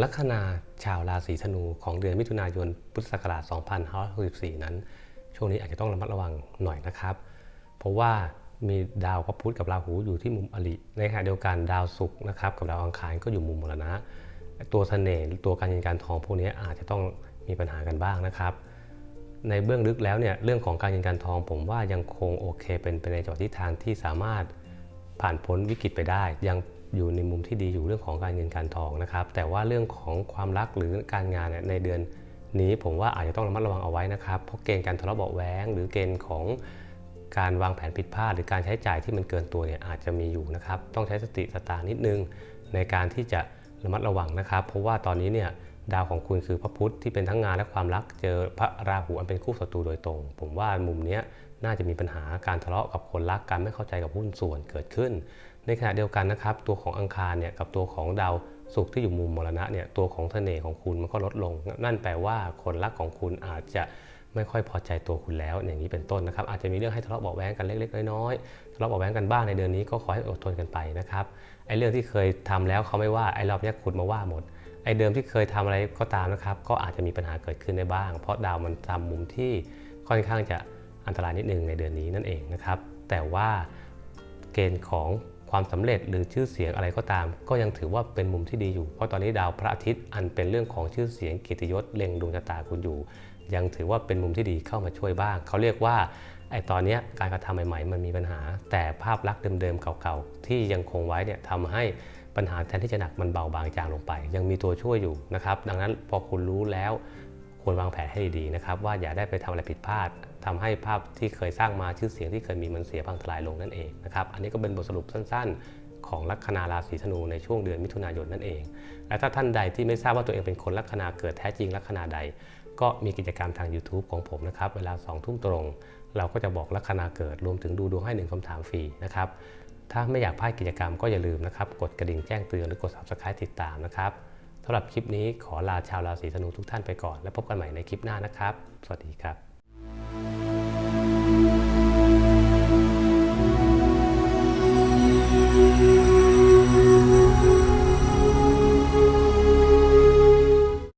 ลัคนาชาวราศีธนูของเดือนมิถุนายนพุทธศักราช 2564 นั้น ช่วงนี้อาจจะต้องระมัดระวังหน่อยนะครับ เพราะว่ามีดาวพระพุธกับราหูอยู่ที่มุมอริในขณะเดียวกันดาวศุกร์นะครับกับดาวอังคารก็อยู่มุมมรณะ ตัวเสน่ห์ตัวการเงินการทองพวกนี้อาจจะต้องมีปัญหากันบ้างนะครับ ในเบื้องลึกแล้วเนี่ยเรื่องของการเงินการทองผมว่ายังคงโอเค เป็นไปในจังหวะทิศทางที่สามารถผ่านพ้นวิกฤตไปได้ยัง อยู่ในมุมที่ดีอยู่เรื่องของการเงินการทองนะครับ แต่ว่าเรื่องของความรักหรือการงานเนี่ยในเดือนนี้ผมว่าอาจจะต้องระมัดระวังเอาไว้นะครับ เพราะเกณฑ์การทะเลาะเบาะแว้งหรือเกณฑ์ของการวางแผนผิดพลาด หรือการใช้จ่ายที่มันเกินตัวเนี่ยอาจจะมีอยู่นะครับ ต้องใช้สติสตางนิดนึงในการที่จะระมัดระวังนะครับ เพราะว่าตอนนี้เนี่ย ดาวของคุณคือพระพุธที่เป็นทั้งงานและความรัก เจอพระราหูอันเป็นคู่ศัตรูโดยตรง ผมว่ามุมนี้น่าจะมีปัญหาการทะเลาะกับคนรักการไม่เข้าใจกับหุ้นส่วนเกิดขึ้น ในขณะเดียวกันนะครับ ตัวของอังคารเนี่ยกับตัวของดาวศุกร์ที่อยู่มุมมรณะเนี่ยตัวของเสน่ห์ของคุณมันก็ลดลง นั่นแปลว่าคนรักของคุณอาจจะไม่ค่อยพอใจตัวคุณแล้วอย่างนี้เป็นต้นนะครับ อาจจะมีเรื่องให้ทะเลาะเบาแว้งกันเล็กๆ น้อยๆทะเลาะเบาแว้งกันบ้างในเดือนนี้ก็ขอให้อดทนกันไปนะครับไอ้เรื่องที่เคยทำแล้วเขาไม่ว่าไอ้รอบนี้คุณมาว่าหมด ไอ้เดิมที่เคยทำอะไรก็ตามนะครับ ก็อาจจะมีปัญหาเกิดขึ้นได้บ้าง เพราะดาวมันทำมุมที่ค่อนข้างจะอันตรายนิดนึงในเดือนนี้นั่นเองนะครับ แต่ว่าเกณฑ์ของความสำเร็จหรือชื่อเสียงอะไรก็ตาม ก็ยังถือว่าเป็นมุมที่ดีอยู่ เพราะตอนนี้ดาวพระอาทิตย์อันเป็นเรื่องของชื่อเสียงเกียรติยศเล็งดวงชะตาคุณอยู่ ยังถือว่าเป็นมุมที่ดีเข้ามาช่วยบ้าง เขาเรียกว่าไอ้ตอนนี้การกระทำใหม่ ๆ มันมีปัญหา แต่ภาพลักษณ์เดิมๆเก่าๆที่ยังคงไว้เนี่ยทำให้ ปัญหาแทนที่จะหนักมันเบาบางจางลงไป ยังมีตัวช่วยอยู่นะครับ ดังนั้นพอคุณรู้แล้วควรวางแผนให้ดีๆนะครับ ว่าอย่าได้ไปทำอะไรผิดพลาดทำให้ภาพที่เคยสร้างมาชื่อเสียงที่เคยมีมันเสียพังทลายลงนั่นเองนะครับ อันนี้ก็เป็นบทสรุปสั้นๆ ของลัคนาราศีธนูในช่วงเดือนมิถุนายนนั่นเอง และถ้าท่านใดที่ไม่ทราบว่าตัวเองเป็นคนลัคนาเกิดแท้จริงลัคนาใด ก็มีกิจกรรมทาง YouTube ของผมนะครับ เวลา2ทุ่มตรง เราก็จะบอกลัคนาเกิดรวมถึงดูดวงให้1คำถามฟรีนะครับ ถ้าไม่อยากพลาดกิจกรรมก็อย่าลืมนะครับ กดกระดิ่งแจ้งเตือนหรือกด Subscribe ติดตามนะครับสำหรับคลิปนี้ขอลาชาวราศีธนูทุกท่านไปก่อน และพบกันใหม่ในคลิปหน้านะครับ สวัสดีครับ